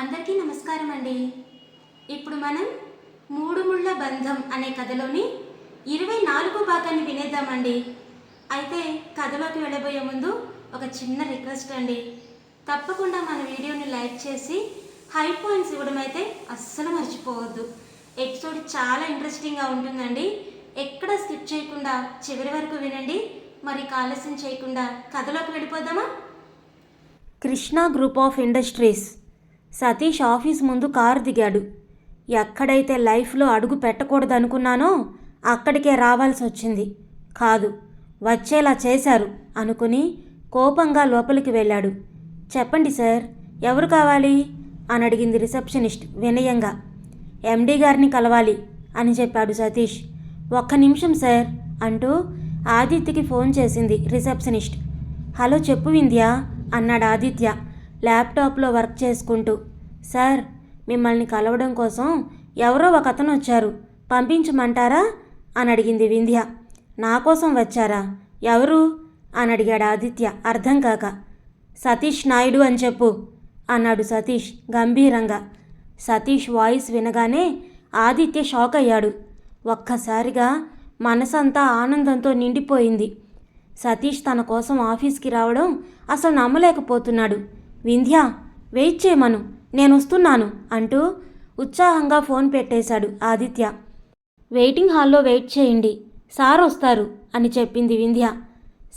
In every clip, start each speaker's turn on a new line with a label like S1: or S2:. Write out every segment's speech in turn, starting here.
S1: అందరికీ నమస్కారం అండి ఇప్పుడు మనం మూడు ముళ్ళ బంధం అనే కథలోని ఇరవై నాలుగో భాగాన్ని వినేద్దామండి. అయితే కథలోకి వెళ్ళబోయే ముందు ఒక చిన్న రిక్వెస్ట్ అండి. తప్పకుండా మన వీడియోని లైక్ చేసి హై పాయింట్స్ ఇవ్వడం అయితే అస్సలు మర్చిపోవద్దు. ఎపిసోడ్ చాలా ఇంట్రెస్టింగ్గా ఉంటుందండి. ఎక్కడ స్కిప్ చేయకుండా చివరి వరకు వినండి. మరి ఆలస్యం చేయకుండా కథలోకి వెళ్ళిపోదామా?
S2: Krishna group of industries Satish office ముందు కారు దిగాడు. ఎక్కడైతే లైఫ్లో అడుగు పెట్టకూడదనుకున్నానో అక్కడికే రావాల్సి వచ్చింది. కాదు వచ్చేలా చేశారు అనుకుని కోపంగా లోపలికి వెళ్ళాడు. చెప్పండి సార్ ఎవరు కావాలి? అని అడిగింది రిసెప్షనిస్ట్ వినయంగా. ఎండీ గారిని కలవాలి అని చెప్పాడు సతీష్. ఒక్క నిమిషం సార్ అంటూ ఆదిత్యకి ఫోన్ చేసింది రిసెప్షనిస్ట్. హలో చెప్పు వింధ్య అన్నాడు ఆదిత్య. ల్యాప్టాప్లో వర్క్ చేసుకుంటూ సార్ మిమ్మల్ని కలవడం కోసం ఎవరో ఒక అతను వచ్చారు. పంపించమంటారా? అని అడిగింది వింధ్య. నా కోసం వచ్చారా? ఎవరు? అని అడిగాడు ఆదిత్య. అర్థం కాక. సతీష్ నాయుడు అని చెప్పు అన్నాడు సతీష్ గంభీరంగా. సతీష్ వాయిస్ వినగానే ఆదిత్య షాక్ అయ్యాడు. ఒక్కసారిగా మనసంతా ఆనందంతో నిండిపోయింది. సతీష్ తన కోసం ఆఫీస్కి రావడం అసలు నమ్మలేకపోతున్నాడు. వింధ్య వెయిట్ చేయమను నేను వస్తున్నాను అంటూ ఉత్సాహంగా ఫోన్ పెట్టేశాడు ఆదిత్య. వెయిటింగ్ హాల్లో వెయిట్ చేయండి సార్ వస్తారు అని చెప్పింది వింధ్య.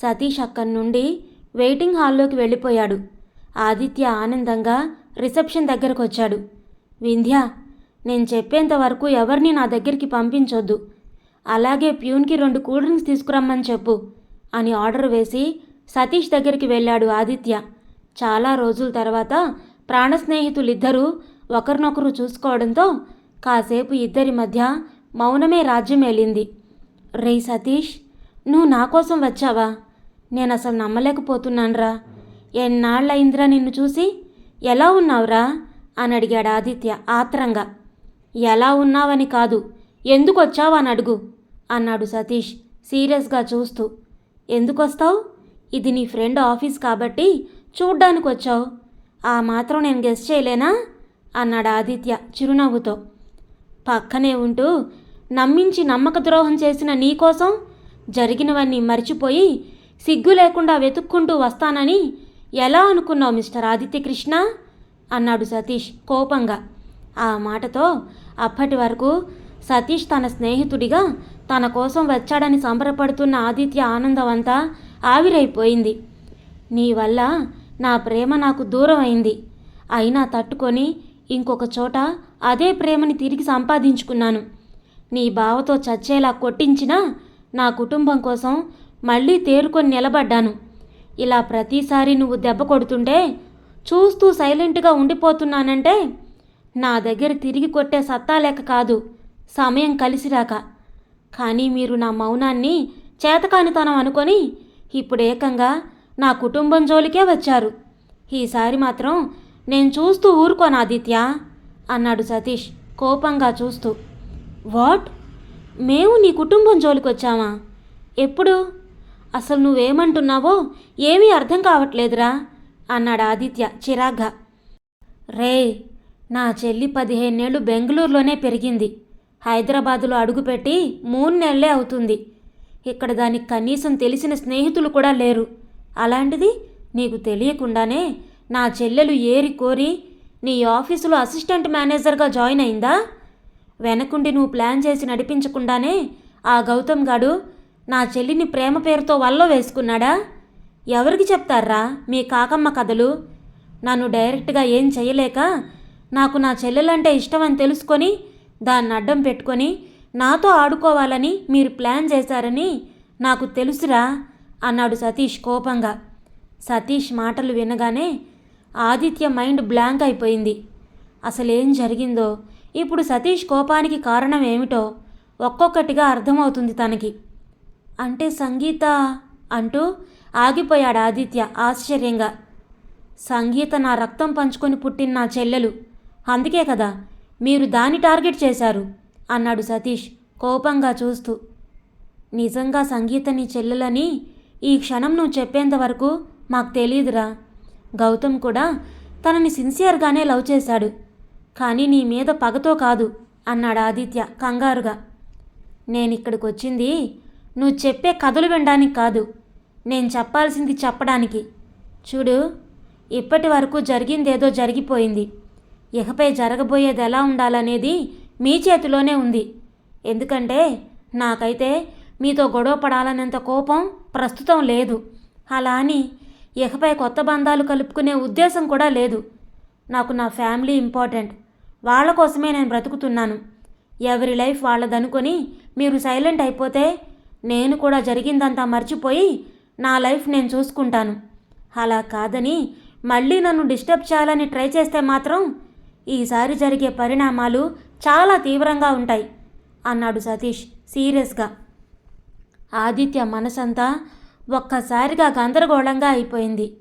S2: సతీష్ అక్కడి నుండి వెయిటింగ్ హాల్లోకి వెళ్ళిపోయాడు. ఆదిత్య ఆనందంగా రిసెప్షన్ దగ్గరకు వచ్చాడు వింధ్య నేను చెప్పేంత వరకు ఎవరిని నా దగ్గరికి పంపించొద్దు. అలాగే ప్యూన్కి రెండు కూల్ డ్రింక్స్ తీసుకురమ్మని చెప్పు అని ఆర్డర్ వేసి సతీష్ దగ్గరికి వెళ్ళాడు ఆదిత్య. చాలా రోజుల తర్వాత ప్రాణ స్నేహితులిద్దరూ ఒకరినొకరు చూసుకోవడంతో కాసేపు ఇద్దరి మధ్య మౌనమే రాజ్యమేలింది రే సతీష్ నువ్వు నా కోసం వచ్చావా? నేను అసలు నమ్మలేకపోతున్నానురా. ఎన్నాళ్ళయిందిరా నిన్ను చూసి? ఎలా ఉన్నావురా? అని అడిగాడు ఆదిత్య ఆత్రంగా. ఎలా ఉన్నావని కాదు ఎందుకు వచ్చావు అని అడుగు అన్నాడు సతీష్ సీరియస్గా చూస్తూ. ఎందుకొస్తావు? ఇది నీ ఫ్రెండ్ ఆఫీస్ కాబట్టి చూడ్డానికి వచ్చావు ఆ మాత్రం నేను గెస్ట్ చేయలేనా? అన్నాడు ఆదిత్య చిరునవ్వుతో. పక్కనే ఉంటూ నమ్మించి నమ్మక ద్రోహం చేసిన నీకోసం జరిగినవన్నీ మర్చిపోయి సిగ్గు లేకుండా వెతుక్కుంటూ వస్తానని ఎలా అనుకున్నావు మిస్టర్ ఆదిత్య కృష్ణ? అన్నాడు సతీష్ కోపంగా. ఆ మాటతో అప్పటి వరకు సతీష్ తన స్నేహితుడిగా తన కోసం వచ్చాడని సంబరపడుతున్న ఆదిత్య ఆనందం అంతా ఆవిరైపోయింది. నీ వల్ల నా ప్రేమ నాకు దూరం అయింది. అయినా తట్టుకొని ఇంకొక చోట అదే ప్రేమని తిరిగి సంపాదించుకున్నాను. నీ బావతో చచ్చేలా కొట్టించినా నా కుటుంబం కోసం మళ్ళీ తేరుకొని నిలబడ్డాను. ఇలా ప్రతిసారి నువ్వు దెబ్బ కొడుతుంటే చూస్తూ సైలెంట్గా ఉండిపోతున్నానంటే నా దగ్గర తిరిగి కొట్టే సత్తా లేక కాదు సమయం కలిసిరాక. కానీ మీరు నా మౌనాన్ని చేతకానితనం అనుకొని ఇప్పుడు ఏకంగా నా కుటుంబం జోలికే వచ్చారు. ఈసారి మాత్రం నేను చూస్తూ ఊరుకోను ఆదిత్య అన్నాడు సతీష్ కోపంగా చూస్తూ. వాట్? మేము నీ కుటుంబం జోలికి వచ్చామా? ఎప్పుడు? అసలు నువ్వేమంటున్నావో ఏమీ అర్థం కావట్లేదురా అన్నాడు ఆదిత్య చిరాగ్గా. రే నా చెల్లి పదిహేనేళ్ళు బెంగళూరులోనే పెరిగింది. హైదరాబాదులో అడుగుపెట్టి మూడు నెలలే అవుతుంది. ఇక్కడ దానికి కనీసం తెలిసిన స్నేహితులు కూడా లేరు. అలాంటిది నీకు తెలియకుండానే నా చెల్లెలు ఏరి కోరి నీ ఆఫీసులో అసిస్టెంట్ మేనేజర్గా జాయిన్ అయిందా? వెనకుండి నువ్వు ప్లాన్ చేసి నడిపించకుండానే ఆ గౌతమ్ గాడు నా చెల్లిని ప్రేమ పేరుతో వల్ల వేసుకున్నాడా? ఎవరికి చెప్తారా మీ కాకమ్మ కథలు? నన్ను డైరెక్ట్గా ఏం చేయలేక నాకు నా చెల్లెలంటే ఇష్టం అని తెలుసుకొని దాన్ని అడ్డం పెట్టుకొని నాతో ఆడుకోవాలని మీరు ప్లాన్ చేశారని నాకు తెలుసురా. అన్నాడు సతీష్ కోపంగా. సతీష్ మాటలు వినగానే ఆదిత్య మైండ్ బ్లాంక్ అయిపోయింది. అసలేం జరిగిందో? ఇప్పుడు సతీష్ కోపానికి కారణం ఏమిటో ఒక్కొక్కటిగా అర్థమవుతుంది తనకి. అంటే సంగీత అంటూ ఆగిపోయాడు ఆదిత్య ఆశ్చర్యంగా. సంగీత నా రక్తం పంచుకొని పుట్టిన నా చెల్లెలు. అందుకే కదా మీరు దాన్ని టార్గెట్ చేశారు అన్నాడు సతీష్ కోపంగా చూస్తూ. నిజంగా సంగీత నీ చెల్లెలని ఈ క్షణం నువ్వు చెప్పేంత వరకు మాకు తెలియదురా. గౌతమ్ కూడా తనని సిన్సియర్గానే లవ్ చేశాడు. కానీ నీ మీద పగతో కాదు అన్నాడు ఆదిత్య కంగారుగా. నేను ఇక్కడికి వచ్చింది నువ్వు చెప్పే కథలు వినడానికి కాదు. నేను చెప్పాల్సింది చెప్పడానికి. చూడు ఇప్పటి వరకు జరిగిందేదో జరిగిపోయింది. ఇకపై జరగబోయేది ఎలా ఉండాలనేది మీ చేతిలోనే ఉంది. ఎందుకంటే నాకైతే మీతో గొడవ పడాలనేంత కోపం ప్రస్తుతం లేదు. అలా అని ఇకపై కొత్త బంధాలు కలుపుకునే ఉద్దేశం కూడా లేదు. నాకు నా ఫ్యామిలీ ఇంపార్టెంట్. వాళ్ళ కోసమే నేను బ్రతుకుతున్నాను. ఎవరి లైఫ్ వాళ్ళదనుకొని మీరు సైలెంట్ అయిపోతే నేను కూడా జరిగిందంతా మర్చిపోయి నా లైఫ్ నేను చూసుకుంటాను. అలా కాదని మళ్ళీ నన్ను డిస్టర్బ్ చేయాలని ట్రై చేస్తే మాత్రం ఈసారి జరిగే పరిణామాలు చాలా తీవ్రంగా ఉంటాయి అన్నాడు సతీష్ సీరియస్గా. ఆదిత్య మనసంతా ఒక్కసారిగా గందరగోళంగా అయిపోయింది.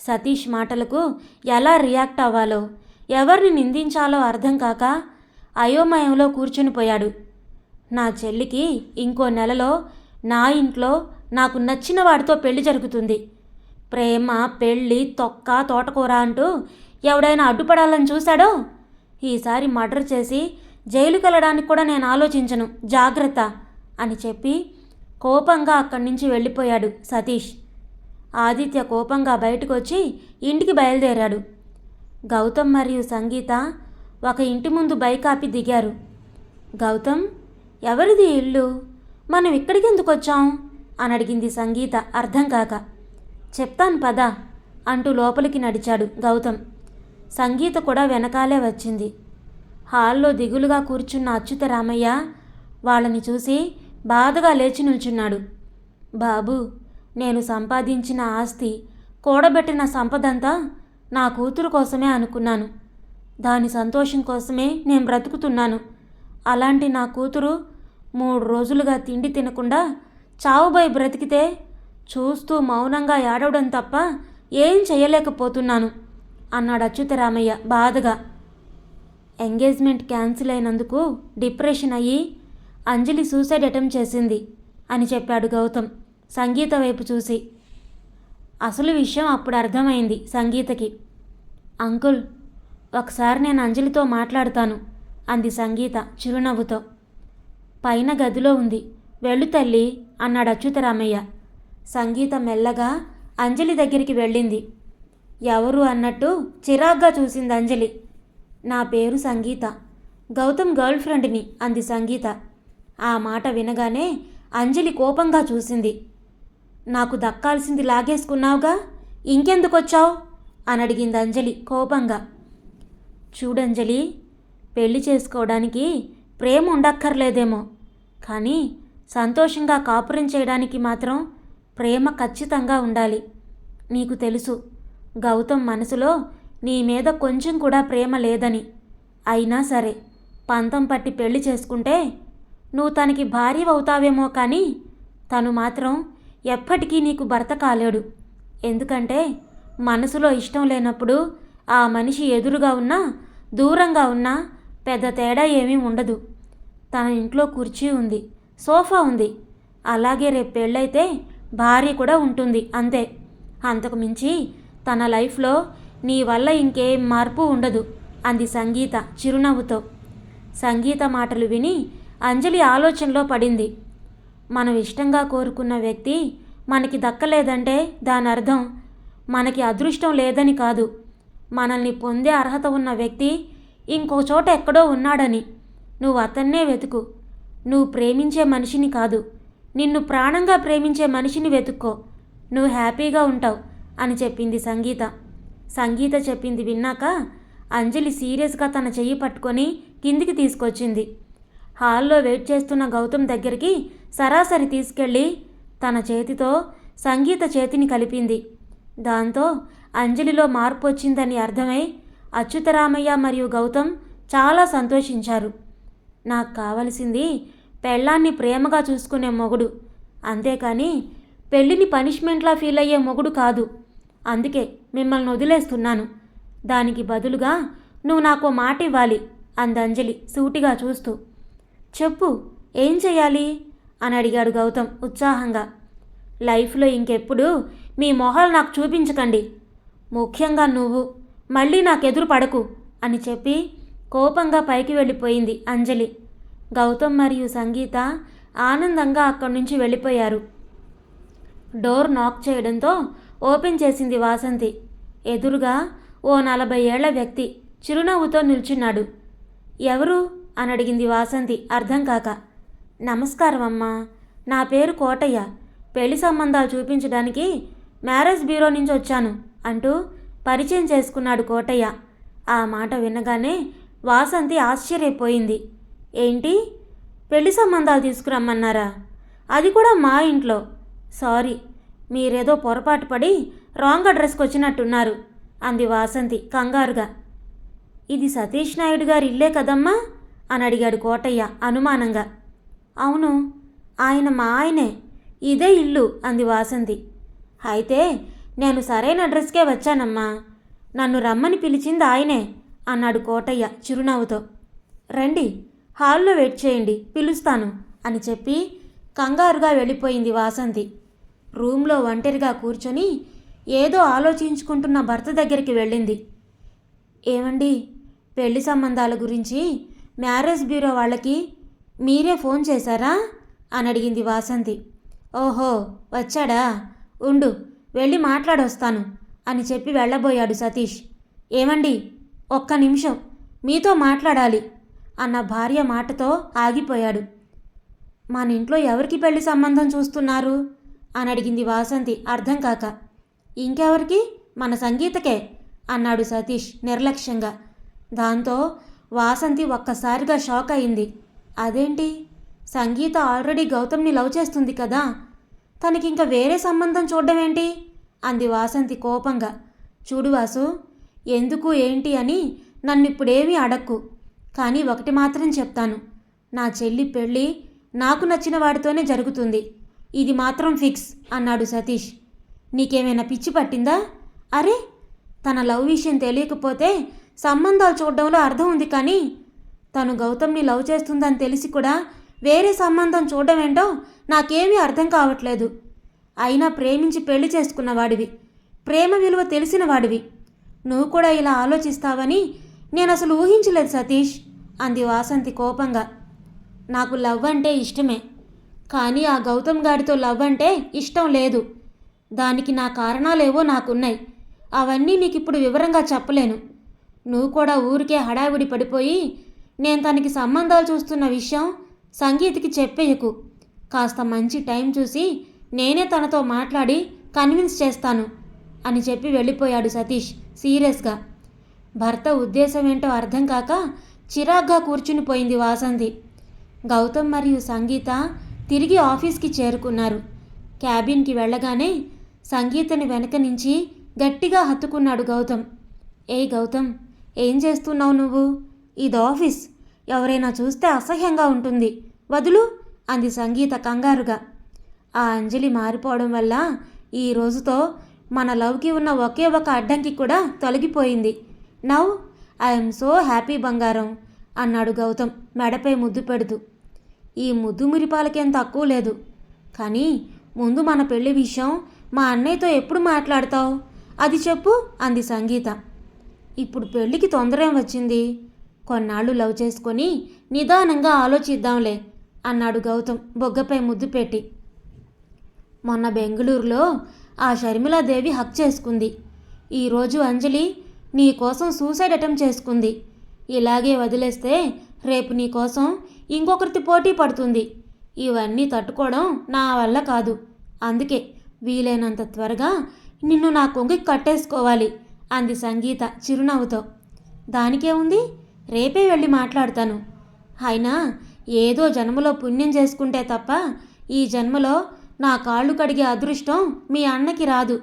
S2: సతీష్ మాటలకు ఎలా రియాక్ట్ అవ్వాలో ఎవరిని నిందించాలో అర్థం కాక అయోమయంలో కూర్చునిపోయాడు. నా చెల్లికి ఇంకో నెలలో నా ఇంట్లో నాకు నచ్చిన వాడితో పెళ్ళి జరుగుతుంది. ప్రేమ పెళ్ళి తొక్క తోటకూర అంటూ ఎవడైనా అడ్డుపడాలని చూశాడో? ఈసారి మర్డర్ చేసి జైలుకెళ్ళడానికి కూడా నేను ఆలోచించను. జాగ్రత్త అని చెప్పి కోపంగా అక్కడి నుంచి వెళ్ళిపోయాడు సతీష్. ఆదిత్య కోపంగా బయటకు వచ్చి ఇంటికి బయలుదేరాడు. గౌతమ్ మరియు సంగీత ఒక ఇంటి ముందు బైక్ ఆపి దిగారు. గౌతమ్ ఎవరిది ఇల్లు? మనం ఇక్కడికి ఎందుకు వచ్చాం? అని అడిగింది సంగీత అర్థం కాక. చెప్తాను పద అంటూ లోపలికి నడిచాడు గౌతమ్. సంగీత కూడా వెనకాలే వచ్చింది. హాల్లో దిగులుగా కూర్చున్న అచ్యుతరామయ్య వాళ్ళని చూసి బాధగా లేచి నిల్చున్నాడు. బాబు నేను సంపాదించిన ఆస్తి కూడబెట్టిన సంపదంతా నా కూతురు కోసమే అనుకున్నాను. దాని సంతోషం కోసమే నేను బ్రతుకుతున్నాను. అలాంటి నా కూతురు మూడు రోజులుగా తిండి తినకుండా చావుబోయి బ్రతికితే చూస్తూ మౌనంగా ఏడవడం తప్ప ఏం చేయలేకపోతున్నాను అన్నాడు అచ్యుతరామయ్య బాధగా. ఎంగేజ్మెంట్ క్యాన్సిల్ అయినందుకు డిప్రెషన్ అయ్యి అంజలి సూసైడ్ అటెంప్ట్ చేసింది అని చెప్పాడు గౌతమ్ సంగీత వైపు చూసి. అసలు విషయం అప్పుడు అర్థమైంది సంగీతకి. అంకుల్ ఒకసారి నేను అంజలితో మాట్లాడతాను అంది సంగీత చిరునవ్వుతో. పైన గదిలో ఉంది వెళ్ళు తల్లి అన్నాడు అచ్యుతరామయ్య సంగీత మెల్లగా అంజలి దగ్గరికి వెళ్ళింది. ఎవరు అన్నట్టు చిరాగ్గా చూసింది అంజలి. నా పేరు సంగీత గౌతమ్ గర్ల్ ఫ్రెండ్ని అంది సంగీత. ఆ మాట వినగానే అంజలి కోపంగా చూసింది. నాకు దక్కాల్సింది లాగేసుకున్నావుగా? ఇంకెందుకొచ్చావు? అని అడిగింది అంజలి కోపంగా. చూడంజలి పెళ్ళి చేసుకోవడానికి ప్రేమ ఉండక్కర్లేదేమో కానీ సంతోషంగా కాపురం చేయడానికి మాత్రం ప్రేమ ఖచ్చితంగా ఉండాలి. నీకు తెలుసు గౌతమ్ మనసులో నీ మీద కొంచెం కూడా ప్రేమ లేదని. అయినా సరే పంతం పట్టి పెళ్ళి చేసుకుంటే నువ్వు తనకి భార్య అవుతావేమో కానీ తను మాత్రం ఎప్పటికీ నీకు భర్త కాలేడు. ఎందుకంటే మనసులో ఇష్టం లేనప్పుడు ఆ మనిషి ఎదురుగా ఉన్నా దూరంగా ఉన్నా పెద్ద తేడా ఏమీ ఉండదు. తన ఇంట్లో కుర్చీ ఉంది సోఫా ఉంది. అలాగే రేపు పెళ్ళైతే భార్య కూడా ఉంటుంది అంతే. అంతకు మించి తన లైఫ్లో నీ వల్ల ఇంకేం మార్పు ఉండదు అంది సంగీత చిరునవ్వుతో. సంగీత మాటలు విని అంజలి ఆలోచనలో పడింది. మనం ఇష్టంగా కోరుకున్న వ్యక్తి మనకి దక్కలేదంటే దాని అర్థం మనకి అదృష్టం లేదని కాదు. మనల్ని పొందే అర్హత ఉన్న వ్యక్తి ఇంకో చోట ఎక్కడో ఉన్నాడని. నువ్వు అతన్నే వెతుకు. నువ్వు ప్రేమించే మనిషిని కాదు. నిన్ను ప్రాణంగా ప్రేమించే మనిషిని వెతుక్కో. నువ్వు హ్యాపీగా ఉంటావు అని చెప్పింది సంగీత. సంగీత చెప్పింది విన్నాక అంజలి సీరియస్గా తన చెయ్యి పట్టుకొని కిందికి తీసుకొచ్చింది. హాల్లో వెయిట్ చేస్తున్న గౌతమ్ దగ్గరికి సరాసరి తీసుకెళ్ళి తన చేతితో సంగీత చేతిని కలిపింది. దాంతో అంజలిలో మార్పు వచ్చిందని అర్థమై అచ్యుతరామయ్య మరియు గౌతమ్ చాలా సంతోషించారు. నాకు కావలసింది పెళ్ళాన్ని ప్రేమగా చూసుకునే మొగుడు. అంతేకాని పెళ్ళిని పనిష్మెంట్లా ఫీల్ అయ్యే మొగుడు కాదు. అందుకే మిమ్మల్ని వదిలేస్తున్నాను. దానికి బదులుగా నువ్వు నాకు మాట ఇవ్వాలి అంది అంజలి సూటిగా చూస్తూ. చెప్పు ఏం చేయాలి అని అడిగాడు గౌతమ్ ఉత్సాహంగా. లైఫ్లో ఇంకెప్పుడు మీ మొహాలు నాకు చూపించకండి. ముఖ్యంగా నువ్వు. మళ్ళీ నాకెదురు పడకు అని చెప్పి కోపంగా పైకి వెళ్ళిపోయింది అంజలి. గౌతమ్ మరియు సంగీత ఆనందంగా అక్కడి నుంచి వెళ్ళిపోయారు. డోర్ నాక్ చేయడంతో ఓపెన్ చేసింది వాసంతి. ఎదురుగా ఓ నలభై ఏళ్ళ వ్యక్తి చిరునవ్వుతో నిల్చున్నాడు. ఎవరు? అని అడిగింది వాసంతి. అర్థం కాక నమస్కారం అమ్మా నా పేరు కోటయ్య. పెళ్ళి సంబంధాలు చూపించడానికి మ్యారేజ్ బ్యూరో నుంచి వచ్చాను అంటూ పరిచయం చేసుకున్నాడు కోటయ్య. ఆ మాట వినగానే వాసంతి ఆశ్చర్యపోయింది. ఏంటి? పెళ్ళి సంబంధాలు తీసుకురమ్మన్నారా? అది కూడా మా ఇంట్లో. సారీ మీరేదో పొరపాటు పడి రాంగ్ అడ్రస్కి వచ్చినట్టున్నారు అంది వాసంతి కంగారుగా. ఇది సతీష్ నాయుడు గారి ఇల్లే కదమ్మా? అని అడిగాడు కోటయ్య అనుమానంగా. అవును ఆయన మా ఆయనే. ఇదే ఇల్లు అంది వాసంతి. అయితే నేను సరైన అడ్రస్కే వచ్చానమ్మా. నన్ను రమ్మని పిలిచింది ఆయనే అన్నాడు కోటయ్య చిరునవ్వుతో. రండి హాల్లో వెయిట్ చేయండి పిలుస్తాను అని చెప్పి కంగారుగా వెళ్ళిపోయింది వాసంతి. రూమ్లో ఒంటరిగా కూర్చొని ఏదో ఆలోచించుకుంటున్న భర్త దగ్గరికి వెళ్ళింది. ఏమండి పెళ్ళి సంబంధాల గురించి మ్యారేజ్ బ్యూరో వాళ్ళకి మీరే ఫోన్ చేశారా? అని అడిగింది వాసంతి. ఓహో వచ్చాడా? ఉండు వెళ్ళి మాట్లాడొస్తాను అని చెప్పి వెళ్ళబోయాడు సతీష్. ఏమండి ఒక్క నిమిషం మీతో మాట్లాడాలి అన్న భార్య మాటతో ఆగిపోయాడు. మన ఇంట్లో ఎవరికి పెళ్ళి సంబంధం చూస్తున్నారు? అని అడిగింది వాసంతి అర్థం కాక. ఇంకెవరికి? మన సంగీతకే అన్నాడు సతీష్ నిర్లక్ష్యంగా. దాంతో వాసంతి ఒక్కసారిగా షాక్ అయింది. అదేంటి? సంగీత ఆల్రెడీ గౌతమ్ని లవ్ చేస్తుంది కదా? తనకింక వేరే సంబంధం చూడడం ఏంటి అంది వాసంతి కోపంగా. చూడు వాసు ఎందుకు ఏంటి అని నన్నిప్పుడేమీ అడక్కు. కానీ ఒకటి మాత్రం చెప్తాను. నా చెల్లి పెళ్ళి నాకు నచ్చిన వాడితోనే జరుగుతుంది. ఇది మాత్రం ఫిక్స్ అన్నాడు సతీష్. నీకేమైనా పిచ్చి పట్టిందా? అరే తన లవ్ విషయం తెలియకపోతే సంబంధాలు చూడడంలో అర్థం ఉంది కానీ తను గౌతమ్ని లవ్ చేస్తుందని తెలిసి కూడా వేరే సంబంధం చూడడం ఏంటో నాకేమీ అర్థం కావట్లేదు. అయినా ప్రేమించి పెళ్ళి చేసుకున్నవాడివి ప్రేమ విలువ తెలిసిన వాడివి. నువ్వు కూడా ఇలా ఆలోచిస్తావని నేను అసలు ఊహించలేదు సతీష్ అంది వాసంతి కోపంగా. నాకు లవ్ అంటే ఇష్టమే. కానీ ఆ గౌతమ్ గాడితో లవ్ అంటే ఇష్టం లేదు. దానికి నా కారణాలేవో నాకున్నాయి. అవన్నీ నీకు ఇప్పుడు వివరంగా చెప్పలేను. నువ్వు కూడా ఊరికే హడావిడి పడిపోయి నేను తనకి సంబంధాలు చూస్తున్న విషయం సంగీత్కి చెప్పేయకు. కాస్త మంచి టైం చూసి నేనే తనతో మాట్లాడి కన్విన్స్ చేస్తాను అని చెప్పి వెళ్ళిపోయాడు సతీష్ సీరియస్గా. భర్త ఉద్దేశం ఏంటో అర్థం కాక చిరాగ్గా కూర్చునిపోయింది వాసంతి. గౌతమ్ మరియు సంగీత తిరిగి ఆఫీస్కి చేరుకున్నారు. క్యాబిన్కి వెళ్ళగానే సంగీతని వెనక నుంచి గట్టిగా హత్తుకున్నాడు గౌతమ్. ఏ గౌతమ్ ఏం చేస్తున్నావు నువ్వు? ఇది ఆఫీస్. ఎవరైనా చూస్తే అసహ్యంగా ఉంటుంది. వదులు అంది సంగీత కంగారుగా. ఆ అంజలి మారిపోవడం వల్ల ఈ రోజుతో మన లవ్కి ఉన్న ఒకే ఒక అడ్డంకి కూడా తొలగిపోయింది. నవ్ ఐఎమ్ సో హ్యాపీ బంగారం అన్నాడు గౌతమ్ మెడపై ముద్దు పెడుతూ. ఈ ముద్దు మురిపాలకేం తక్కువ లేదు. కానీ ముందు మన పెళ్ళి విషయం మా అన్నయ్యతో ఎప్పుడు మాట్లాడతావు? అది చెప్పు అంది సంగీత. ఇప్పుడు పెళ్ళికి తొందర ఏం వచ్చింది? కొన్నాళ్ళు లవ్ చేసుకొని నిదానంగా ఆలోచిద్దాంలే అన్నాడు గౌతమ్ బొగ్గపై ముద్దు పెట్టి. మొన్న బెంగళూరులో ఆ షర్మిలాదేవి హక్ చేసుకుంది. ఈరోజు అంజలి నీ కోసం సూసైడ్ అటెంప్ట్ చేసుకుంది. ఇలాగే వదిలేస్తే రేపు నీ కోసం ఇంకొకరితో పోటీ పడుతుంది. ఇవన్నీ తట్టుకోవడం నా వల్ల కాదు. అందుకే వీలైనంత త్వరగా నిన్ను నా కొంగికి కట్టేసుకోవాలి. అంది సంగీత చిరునవ్వుతో. దానికే ఉంది? రేపే వెళ్ళి మాట్లాడతాను. అయినా ఏదో జన్మలో పుణ్యం చేసుకుంటే తప్ప ఈ జన్మలో నా కాళ్ళు కడిగే అదృష్టం మీ అన్నకి రాదు.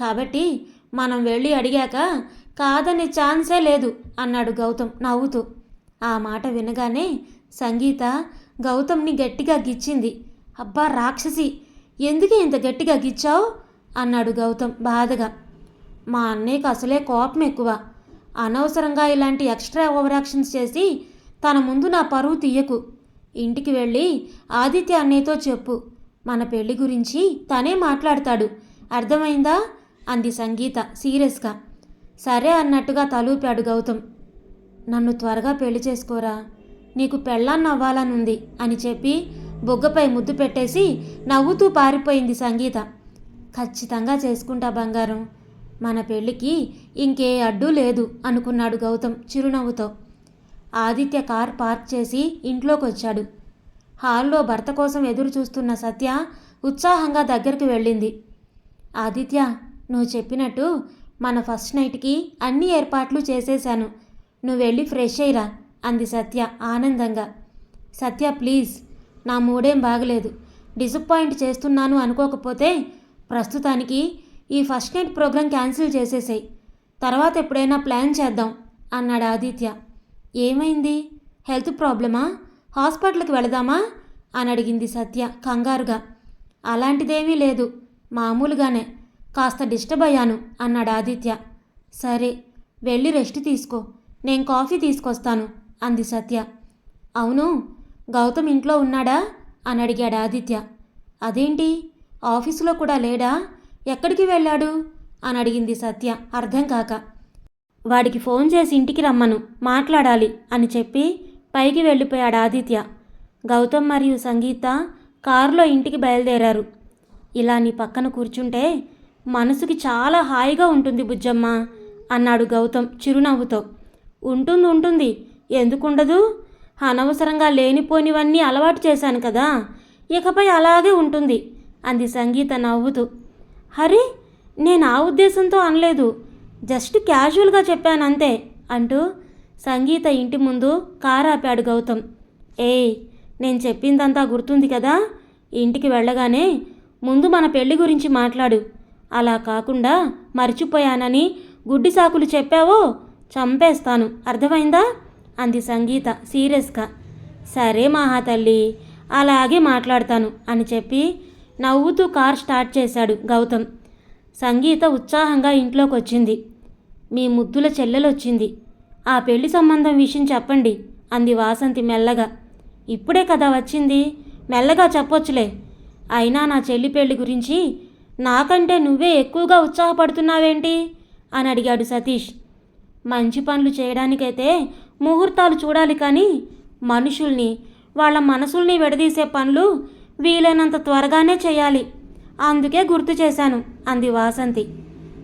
S2: కాబట్టి మనం వెళ్ళి అడిగాక కాదనే ఛాన్సే లేదు అన్నాడు గౌతమ్ నవ్వుతూ. ఆ మాట వినగానే సంగీత గౌతమ్ని గట్టిగా గిచ్చింది. అబ్బా రాక్షసి ఎందుకే ఇంత గట్టిగా గిచ్చావు? అన్నాడు గౌతమ్ బాధగా. మా అన్నయ్యకు అసలే కోపం ఎక్కువ. అనవసరంగా ఇలాంటి ఎక్స్ట్రా ఓవరాక్షన్స్ చేసి తన ముందు నా పరువు తీయకు. ఇంటికి వెళ్ళి ఆదిత్య అన్నయ్యతో చెప్పు. మన పెళ్ళి గురించి తనే మాట్లాడతాడు. అర్థమైందా? అంది సంగీత సీరియస్గా. సరే అన్నట్టుగా తలూపాడు గౌతమ్. నన్ను త్వరగా పెళ్ళి చేసుకోరా? నీకు పెళ్ళాన్నవ్వాలనుంది అని చెప్పి బొగ్గపై ముద్దు పెట్టేసి నవ్వుతూ పారిపోయింది సంగీత. ఖచ్చితంగా చేసుకుంటా బంగారం. మన పెళ్ళికి ఇంకే అడ్డు లేదు అనుకున్నాడు గౌతమ్ చిరునవ్వుతో. ఆదిత్య కార్ పార్క్ చేసి ఇంట్లోకి వచ్చాడు హాల్లో భర్త కోసం ఎదురు చూస్తున్న సత్య ఉత్సాహంగా దగ్గరికి వెళ్ళింది. ఆదిత్య నువ్వు చెప్పినట్టు మన ఫస్ట్ నైట్కి అన్ని ఏర్పాట్లు చేసేశాను. నువ్వు వెళ్ళి ఫ్రెష్ అయ్యిరా అంది సత్య ఆనందంగా. సత్య ప్లీజ్ నా మూడేం బాగలేదు. డిసప్పాయింట్ చేస్తున్నాను అనుకోకపోతే ప్రస్తుతానికి ఈ ఫస్ట్ నైట్ ప్రోగ్రాం క్యాన్సిల్ చేసేసాయి. తర్వాత ఎప్పుడైనా ప్లాన్ చేద్దాం అన్నాడు ఆదిత్య. ఏమైంది? హెల్త్ ప్రాబ్లమా? హాస్పిటల్కి వెళదామా? అని అడిగింది సత్య కంగారుగా. అలాంటిదేమీ లేదు మామూలుగానే. కాస్త డిస్టర్బ్ అయ్యాను అన్నాడు ఆదిత్య. సరే వెళ్ళి రెస్ట్ తీసుకో నేను కాఫీ తీసుకొస్తాను అంది సత్య. అవును గౌతమ్ ఇంట్లో ఉన్నాడా? అని అడిగాడు ఆదిత్య. అదేంటి? ఆఫీసులో కూడా లేడా? ఎక్కడికి వెళ్ళాడు? అని అడిగింది సత్య అర్థం కాక. వాడికి ఫోన్ చేసి ఇంటికి రమ్మను మాట్లాడాలి అని చెప్పి పైకి వెళ్ళిపోయాడు ఆదిత్య. గౌతమ్ మరియు సంగీత కారులో ఇంటికి బయలుదేరారు. ఇలా నీ పక్కన కూర్చుంటే మనసుకి చాలా హాయిగా ఉంటుంది బుజ్జమ్మ అన్నాడు గౌతమ్ చిరునవ్వుతో. ఉంటుంది ఉంటుంది. ఎందుకుండదు? అనవసరంగా లేనిపోనివన్నీ అలవాటు చేశాను కదా. ఇకపై అలాగే ఉంటుంది అంది సంగీత నవ్వుతూ. హరి నేను ఆ ఉద్దేశంతో అనలేదు. జస్ట్ క్యాజువల్గా చెప్పాను అంతే అంటూ సంగీత ఇంటి ముందు కారు ఆపాడు గౌతమ్. ఏయ్ నేను చెప్పిందంతా గుర్తుంది కదా? ఇంటికి వెళ్ళగానే ముందు మన పెళ్ళి గురించి మాట్లాడు. అలా కాకుండా మర్చిపోయానని గుడ్డి సాకులు చెప్పావో చంపేస్తాను. అర్థమైందా? అంది సంగీత సీరియస్గా. సరే మహాతల్లి అలాగే మాట్లాడతాను అని చెప్పి నవ్వుతూ కార్ స్టార్ట్ చేశాడు గౌతమ్. సంగీత ఉత్సాహంగా ఇంట్లోకి వచ్చింది మీ ముద్దుల చెల్లెలొచ్చింది. ఆ పెళ్ళి సంబంధం విషయం చెప్పండి అంది వాసంతి మెల్లగా. ఇప్పుడే కదా వచ్చింది. మెల్లగా చెప్పొచ్చులే. అయినా నా చెల్లి పెళ్ళి గురించి నాకంటే నువ్వే ఎక్కువగా ఉత్సాహపడుతున్నావేంటి? అని అడిగాడు సతీష్. మంచి పనులు చేయడానికైతే ముహూర్తాలు చూడాలి కానీ మనుషుల్ని వాళ్ళ మనసుల్ని విడదీసే పనులు వీలైనంత త్వరగానే చేయాలి. అందుకే గుర్తు చేశాను అంది వాసంతి.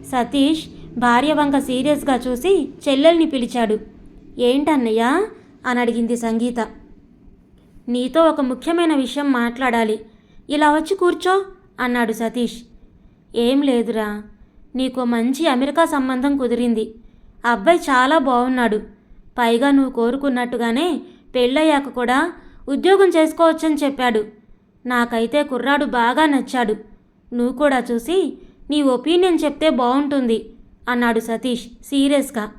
S2: సతీష్ భార్య వంక సీరియస్గా చూసి చెల్లెల్ని పిలిచాడు. ఏంటన్నయ్యా? అని అడిగింది సంగీత. నీతో ఒక ముఖ్యమైన విషయం మాట్లాడాలి. ఇలా వచ్చి కూర్చో అన్నాడు సతీష్. ఏం లేదురా. నీకు మంచి అమెరికా సంబంధం కుదిరింది. అబ్బాయి చాలా బాగున్నాడు పైగా నువ్వు కోరుకున్నట్టుగానే పెళ్ళయ్యాక కూడా ఉద్యోగం చేసుకోవచ్చని చెప్పాడు. నాకైతే కుర్రాడు బాగా నచ్చాడు. నువ్వు కూడా చూసి నీ ఒపీనియన్ చెప్తే బాగుంటుంది అన్నాడు సతీష్ సీరియస్గా.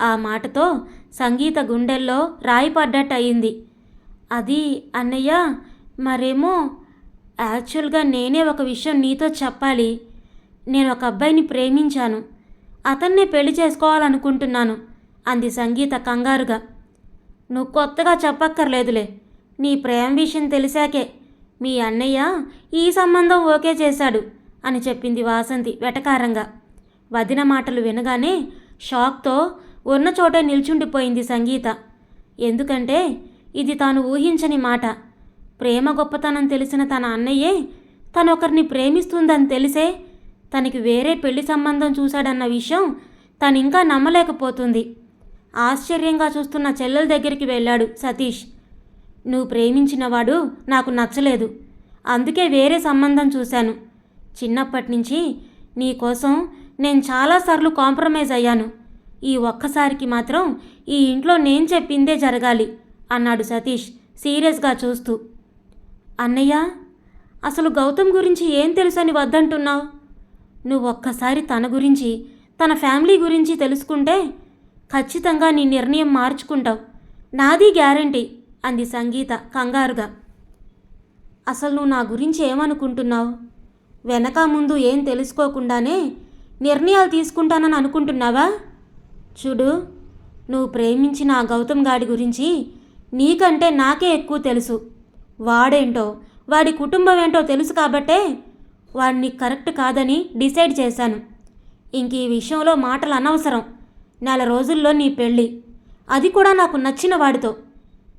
S2: ఆ మాటతో సంగీత గుండెల్లో రాయి పడ్డట్టు అయింది అది అన్నయ్య మరేమో యాక్చువల్గా నేనే ఒక విషయం నీతో చెప్పాలి. నేను ఒక అబ్బాయిని ప్రేమించాను. అతన్నే పెళ్ళి చేసుకోవాలనుకుంటున్నాను అంది సంగీత కంగారుగా. నువ్వు కొత్తగా చెప్పక్కర్లేదులే నీ ప్రేమ విషయం తెలిసాకే మీ అన్నయ్య ఈ సంబంధం ఓకే చేశాడు అని చెప్పింది వాసంతి వెటకారంగా. వదిన మాటలు వినగానే షాక్తో ఉన్న చోటే నిల్చుండిపోయింది సంగీత. ఎందుకంటే ఇది తాను ఊహించని మాట. ప్రేమ గొప్పతనం తెలిసిన తన అన్నయ్యే తనొకరిని ప్రేమిస్తుందని తెలిసే తనకి వేరే పెళ్ళి సంబంధం చూశాడన్న విషయం తను ఇంకా నమ్మలేకపోతుంది. ఆశ్చర్యంగా చూస్తున్న చెల్లెల దగ్గరికి వెళ్ళాడు సతీష్. నువ్వు ప్రేమించినవాడు నాకు నచ్చలేదు. అందుకే వేరే సంబంధం చూశాను. చిన్నప్పటి నుంచి నీకోసం నేను చాలాసార్లు కాంప్రమైజ్ అయ్యాను. ఈ ఒక్కసారికి మాత్రం ఈ ఇంట్లో నేను చెప్పిందే జరగాలి అన్నాడు సతీష్ సీరియస్గా చూస్తూ. అన్నయ్య అసలు గౌతమ్ గురించి ఏం తెలుసని వద్దంటున్నావు? నువ్వు ఒక్కసారి తన గురించి తన ఫ్యామిలీ గురించి తెలుసుకుంటే ఖచ్చితంగా నీ నిర్ణయం మార్చుకుంటావు. నాది గ్యారంటీ. అంది సంగీత కంగారుగా. అసలు నువ్వు నా గురించి ఏమనుకుంటున్నావు? వెనక ముందు ఏం తెలుసుకోకుండానే నిర్ణయాలు తీసుకుంటానని అనుకుంటున్నావా? చూడు నువ్వు ప్రేమించిన ఆ గౌతమ్ గాడి గురించి నీకంటే నాకే ఎక్కువ తెలుసు. వాడేంటో వాడి కుటుంబం ఏంటో తెలుసు కాబట్టే వాడిని కరెక్ట్ కాదని డిసైడ్ చేశాను. ఇంక ఈ విషయంలో మాటలు అనవసరం. నెల రోజుల్లో నీ పెళ్ళి. అది కూడా నాకు నచ్చిన వాడితో.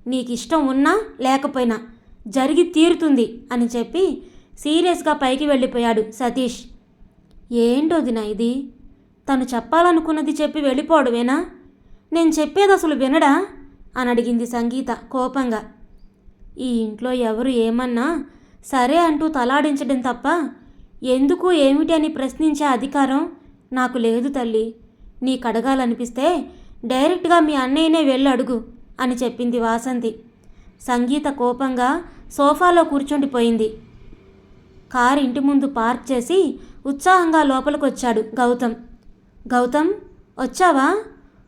S2: నీకు ఇష్టం ఉన్నా లేకపోయినా జరిగి తీరుతుంది అని చెప్పి సీరియస్గా పైకి వెళ్ళిపోయాడు సతీష్. ఏంటోదినా ఇది? తను చెప్పాలనుకున్నది చెప్పి వెళ్ళిపోవడమేనా? నేను చెప్పేది అసలు వినడా? అని అడిగింది సంగీత కోపంగా. ఈ ఇంట్లో ఎవరు ఏమన్నా సరే అంటూ తలాడించడం తప్ప ఎందుకు ఏమిటి అని ప్రశ్నించే అధికారం నాకు లేదు తల్లి. నీకు అడగాలనిపిస్తే డైరెక్ట్గా మీ అన్నయ్యనే వెళ్ళి అడుగు. అని చెప్పింది వాసంతి. సంగీత కోపంగా సోఫాలో కూర్చుండిపోయింది. కారు ఇంటి ముందు పార్క్ చేసి ఉత్సాహంగా లోపలికొచ్చాడు గౌతమ్. గౌతమ్ వచ్చావా?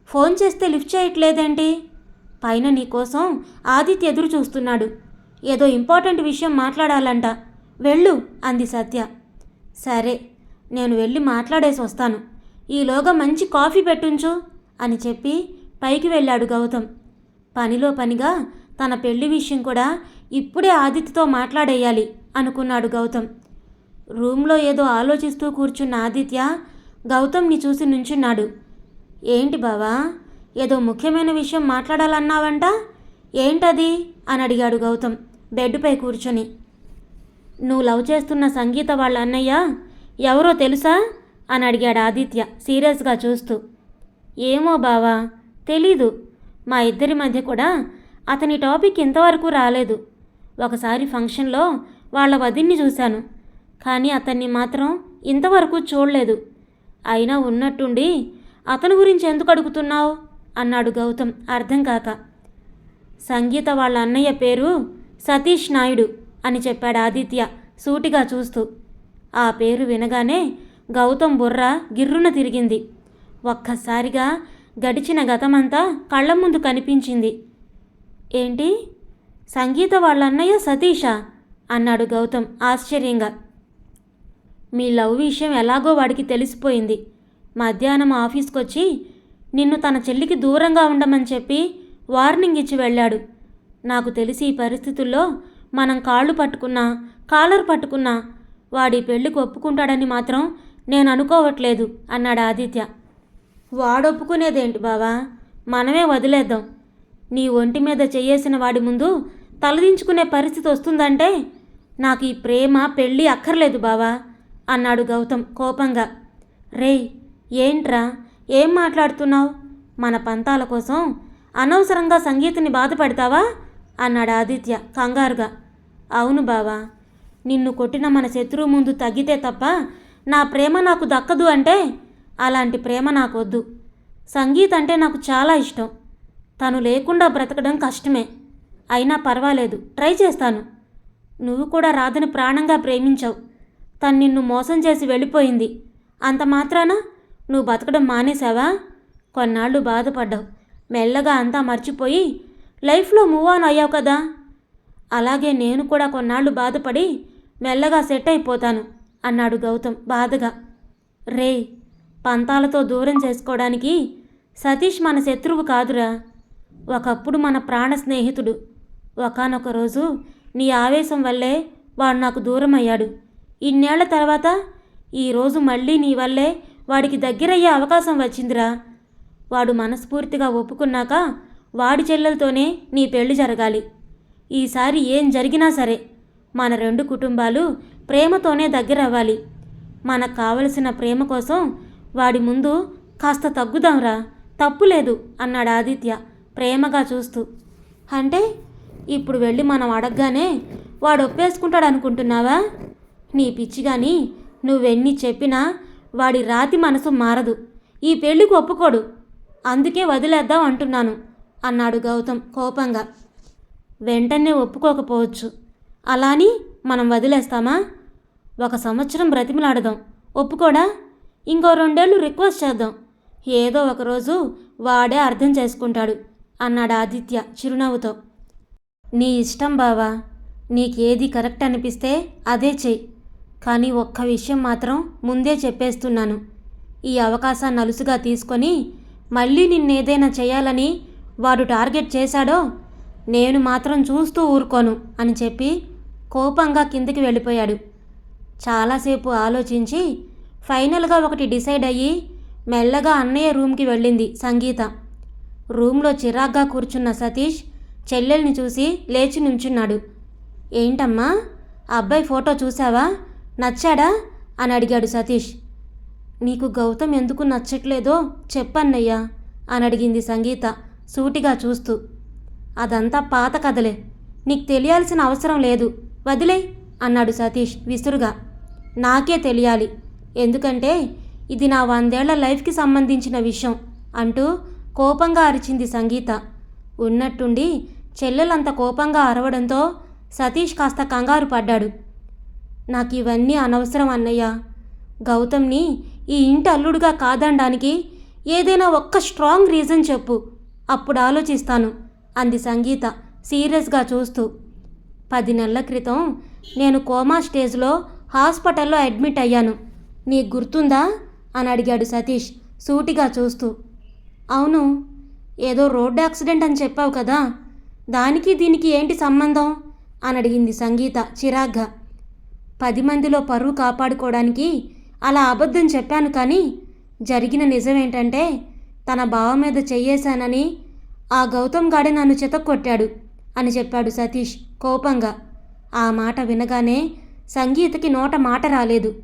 S2: ఫోన్ చేస్తే లిఫ్ట్ చేయట్లేదేంటి? పైన నీకోసం ఆదిత్య ఎదురు చూస్తున్నాడు. ఏదో ఇంపార్టెంట్ విషయం మాట్లాడాలంట. వెళ్ళు అంది సత్య. సరే నేను వెళ్ళి మాట్లాడేసి వస్తాను. ఈలోగా మంచి కాఫీ పెట్టుంచు అని చెప్పి పైకి వెళ్ళాడు గౌతమ్. పనిలో పనిగా తన పెళ్ళి విషయం కూడా ఇప్పుడే ఆదిత్యతో మాట్లాడేయాలి అనుకున్నాడు గౌతమ్. రూమ్లో ఏదో ఆలోచిస్తూ కూర్చున్న ఆదిత్య గౌతమ్ని చూసి నుంచున్నాడు. ఏంటి బావా ఏదో ముఖ్యమైన విషయం మాట్లాడాలన్నావంట? ఏంటది? అని అడిగాడు గౌతమ్ బెడ్పై కూర్చొని. నువ్వు లవ్ చేస్తున్న సంగీత వాళ్ళ అన్నయ్య ఎవరో తెలుసా? అని అడిగాడు ఆదిత్య సీరియస్గా చూస్తూ. ఏమో బావా తెలీదు. మా ఇద్దరి మధ్య కూడా అతని టాపిక్ ఇంతవరకు రాలేదు. ఒకసారి ఫంక్షన్లో వాళ్ళ వదిన్ని చూశాను. కానీ అతన్ని మాత్రం ఇంతవరకు చూడలేదు. అయినా ఉన్నట్టుండి అతని గురించి ఎందుకు అడుగుతున్నావు? అన్నాడు గౌతమ్ అర్థం కాక. సంగీత వాళ్ళ అన్నయ్య పేరు సతీష్ నాయుడు అని చెప్పాడు ఆదిత్య సూటిగా చూస్తూ. ఆ పేరు వినగానే గౌతమ్ బుర్ర గిర్రున తిరిగింది. ఒక్కసారిగా గడిచిన గతమంతా కళ్ళ ముందు కనిపించింది. ఏంటి? సంగీత వాళ్ళ అన్నయ్య సతీషా? అన్నాడు గౌతమ్ ఆశ్చర్యంగా. మీ లవ్ విషయం ఎలాగో వాడికి తెలిసిపోయింది. మధ్యాహ్నం ఆఫీస్కి వచ్చి నిన్ను తన చెల్లికి దూరంగా ఉండమని చెప్పి వార్నింగ్ ఇచ్చి వెళ్ళాడు. నాకు తెలిసి ఈ పరిస్థితుల్లో మనం కాళ్ళు పట్టుకున్నా కాలర్ పట్టుకున్నా వాడి పెళ్ళికి ఒప్పుకుంటాడని మాత్రం నేను అనుకోవట్లేదు అన్నాడు ఆదిత్య. వాడొప్పుకునేదేంటి బావా? మనమే వదిలేద్దాం. నీ ఒంటి మీద చేయేసిన వాడి ముందు తలదించుకునే పరిస్థితి వస్తుందంటే నాకు ఈ ప్రేమ పెళ్ళి అక్కర్లేదు బావా అన్నాడు గౌతమ్ కోపంగా. రేయ్ ఏంట్రా? ఏం మాట్లాడుతున్నావు? మన పంతాల కోసం అనవసరంగా సంగీతని బాధపడతావా అన్నాడు ఆదిత్య కంగారుగా. అవును బావా నిన్ను కొట్టిన మన శత్రువు ముందు తగ్గితే తప్ప నా ప్రేమ నాకు దక్కదు అంటే అలాంటి ప్రేమ నాకొద్దు. సంగీత్ అంటే నాకు చాలా ఇష్టం. తను లేకుండా బ్రతకడం కష్టమే. అయినా పర్వాలేదు ట్రై చేస్తాను. నువ్వు కూడా రాధని ప్రాణంగా ప్రేమించావు. తను నిన్ను మోసం చేసి వెళ్ళిపోయింది. అంత మాత్రాన నువ్వు బతకడం మానేశావా? కొన్నాళ్ళు బాధపడ్డావు. మెల్లగా అంతా మర్చిపోయి లైఫ్లో మూవ్ ఆన్ అయ్యావు కదా? అలాగే నేను కూడా కొన్నాళ్ళు బాధపడి మెల్లగా సెట్ అయిపోతాను అన్నాడు గౌతమ్ బాధగా. రే పంతాలతో దూరం చేసుకోవడానికి సతీష్ మన శత్రువు కాదురా. ఒకప్పుడు మన ప్రాణ స్నేహితుడు. ఒకానొక రోజు నీ ఆవేశం వల్లే వాడు నాకు దూరం అయ్యాడు ఇన్నేళ్ళ తర్వాత ఈరోజు మళ్ళీ నీ వల్లే వాడికి దగ్గరయ్యే అవకాశం వచ్చిందిరా. వాడు మనస్ఫూర్తిగా ఒప్పుకున్నాక వాడి చెల్లెలతోనే నీ పెళ్ళి జరగాలి. ఈసారి ఏం జరిగినా సరే మన రెండు కుటుంబాలు ప్రేమతోనే దగ్గర అవ్వాలి మనకు కావలసిన ప్రేమ కోసం వాడి ముందు కాస్త తగ్గుదాంరా తప్పు లేదు అన్నాడు ఆదిత్య ప్రేమగా చూస్తూ. అంటే ఇప్పుడు వెళ్ళి మనం అడగగానే వాడు ఒప్పేసుకుంటాడు అనుకుంటున్నావా నీ పిచ్చి గాని నువ్వెన్ని చెప్పినా వాడి రాతి మనసు మారదు. ఈ పెళ్ళికి ఒప్పుకోడు. అందుకే వదిలేద్దాం అంటున్నాను అన్నాడు గౌతమ్ కోపంగా. వెంటనే ఒప్పుకోకపోవచ్చు. అలాని మనం వదిలేస్తామా? ఒక సంవత్సరం బ్రతిమలాడదాం. ఒప్పుకోడా? ఇంకో రెండేళ్ళు రిక్వెస్ట్ చేద్దాం. ఏదో ఒకరోజు వాడే అర్థం చేసుకుంటాడు అన్నాడు ఆదిత్య చిరునవ్వుతో. నీ ఇష్టం బావా నీకేది కరెక్ట్ అనిపిస్తే అదే చెయ్యి. కానీ ఒక్క విషయం మాత్రం ముందే చెప్పేస్తున్నాను. ఈ అవకాశాన్ని అలుసుగా తీసుకొని మళ్ళీ నిన్నేదైనా చేయాలని వాడు టార్గెట్ చేశాడో నేను మాత్రం చూస్తూ ఊరుకోను అని చెప్పి కోపంగా కిందికి వెళ్ళిపోయాడు. చాలాసేపు ఆలోచించి ఫైనల్గా ఒకటి డిసైడ్ అయ్యి మెల్లగా అన్నయ్య రూమ్కి వెళ్ళింది సంగీత. రూమ్లో చిరాగ్గా కూర్చున్న సతీష్ చెల్లెల్ని చూసి లేచి నుంచున్నాడు. ఏంటమ్మా? అబ్బాయి ఫోటో చూసావా నచ్చాడా? అని అడిగాడు సతీష్. నీకు గౌతమ్ ఎందుకు నచ్చట్లేదో చెప్పన్నయ్యా అని అడిగింది సంగీత సూటిగా చూస్తూ. అదంతా పాత కథలే. నీకు తెలియాల్సిన అవసరం లేదు. వదిలే అన్నాడు సతీష్ విసురుగా. నాకే తెలియాలి. ఎందుకంటే ఇది నా వందేళ్ళ లైఫ్కి సంబంధించిన విషయం అంటూ కోపంగా అరిచింది సంగీత. ఉన్నట్టుండి చెల్లెలంత కోపంగా అరవడంతో సతీష్ కాస్త కంగారు పడ్డాడు. నాకు ఇవన్నీ అనవసరం అన్నయ్య. గౌతమ్ని ఈ ఇంటి అల్లుడుగా కాదనడానికి ఏదైనా ఒక్క స్ట్రాంగ్ రీజన్ చెప్పు. అప్పుడు ఆలోచిస్తాను అంది సంగీత సీరియస్గా చూస్తూ. పది నెలల క్రితం నేను కోమా స్టేజ్లో హాస్పిటల్లో అడ్మిట్ అయ్యాను. నీకు గుర్తుందా? అని అడిగాడు సతీష్ సూటిగా చూస్తూ. అవును ఏదో రోడ్డు యాక్సిడెంట్ అని చెప్పావు కదా. దానికి దీనికి ఏంటి సంబంధం? అని అడిగింది సంగీత చిరాగ్గా. పది మందిలో పరువు కాపాడుకోవడానికి అలా అబద్ధం చెప్పాను కానీ జరిగిన నిజమేంటంటే తన బావ మీద చెయ్యేశానని ఆ గౌతమ్ గాడే నన్ను చితక్కొట్టాడు అని చెప్పాడు సతీష్ కోపంగా. ఆ మాట వినగానే సంగీతకి నోట మాట రాలేదు.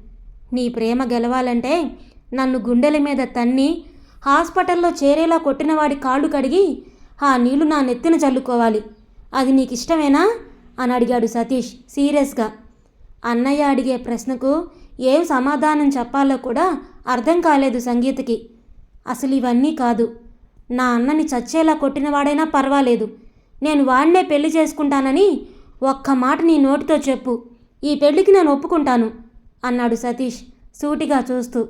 S2: నీ ప్రేమ గెలవాలంటే నన్ను గుండెల మీద తన్ని హాస్పిటల్లో చేరేలా కొట్టినవాడి కాళ్ళు కడిగి ఆ నీళ్ళు నా నెత్తిన చల్లుకోవాలి. అది నీకు ఇష్టమేనా అని అడిగాడు సతీష్ సీరియస్గా. అన్నయ్య అడిగే ప్రశ్నకు ఏం సమాధానం చెప్పాలో కూడా అర్థం కాలేదు సంగీతకి. అసలు ఇవన్నీ కాదు. నా అన్నని చచ్చేలా కొట్టినవాడైనా పర్వాలేదు. నేను వాడినే పెళ్ళి చేసుకుంటానని ఒక్క మాట నీ నోటితో చెప్పు. ఈ పెళ్ళికి నేను ఒప్పుకుంటాను. అన్నాడు సతీష్ సూటిగా చూస్తూ.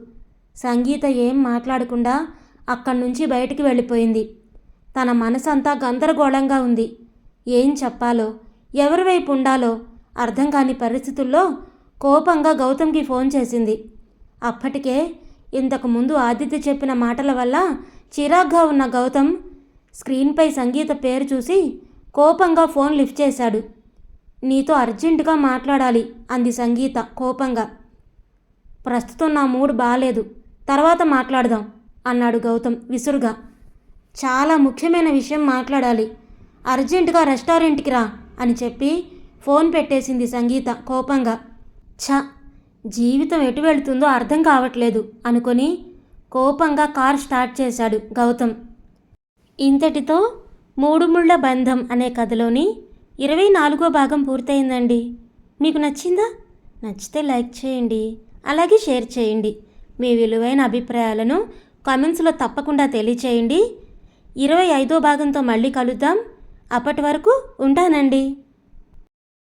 S2: సంగీత ఏం మాట్లాడకుండా అక్కడి నుంచి బయటికి వెళ్ళిపోయింది. తన మనసంతా గందరగోళంగా ఉంది. ఏం చెప్పాలో ఎవరి వైపు ఉండాలో అర్థం కాని పరిస్థితుల్లో కోపంగా గౌతమ్కి ఫోన్ చేసింది. అప్పటికే ఇంతకు ముందు ఆదిత్య చెప్పిన మాటల వల్ల చిరాగ్గా ఉన్న గౌతమ్ స్క్రీన్పై సంగీత పేరు చూసి కోపంగా ఫోన్ లిఫ్ట్ చేశాడు. నీతో అర్జెంటుగా మాట్లాడాలి అంది సంగీత కోపంగా. ప్రస్తుతం నా మూడ్ బాగాలేదు తర్వాత మాట్లాడదాం అన్నాడు గౌతమ్ విసురుగా. చాలా ముఖ్యమైన విషయం మాట్లాడాలి. అర్జెంటుగా రెస్టారెంట్కి రా అని చెప్పి ఫోన్ పెట్టేసింది సంగీత కోపంగా. ఛ జీవితం ఎటు వెళ్తుందో అర్థం కావట్లేదు అనుకొని కోపంగా కార్ స్టార్ట్ చేశాడు గౌతమ్. ఇంతటితో మూడు ముళ్ళ బంధం అనే కథలోని ఇరవై నాలుగో భాగం పూర్తయిందండి. మీకు నచ్చిందా? నచ్చితే లైక్ చేయండి. అలాగే షేర్ చేయండి. మీ విలువైన అభిప్రాయాలను కామెంట్స్లో తప్పకుండా తెలియచేయండి. ఇరవై ఐదో భాగంతో మళ్ళీ కలుద్దాం. అప్పటి వరకు ఉంటానండి.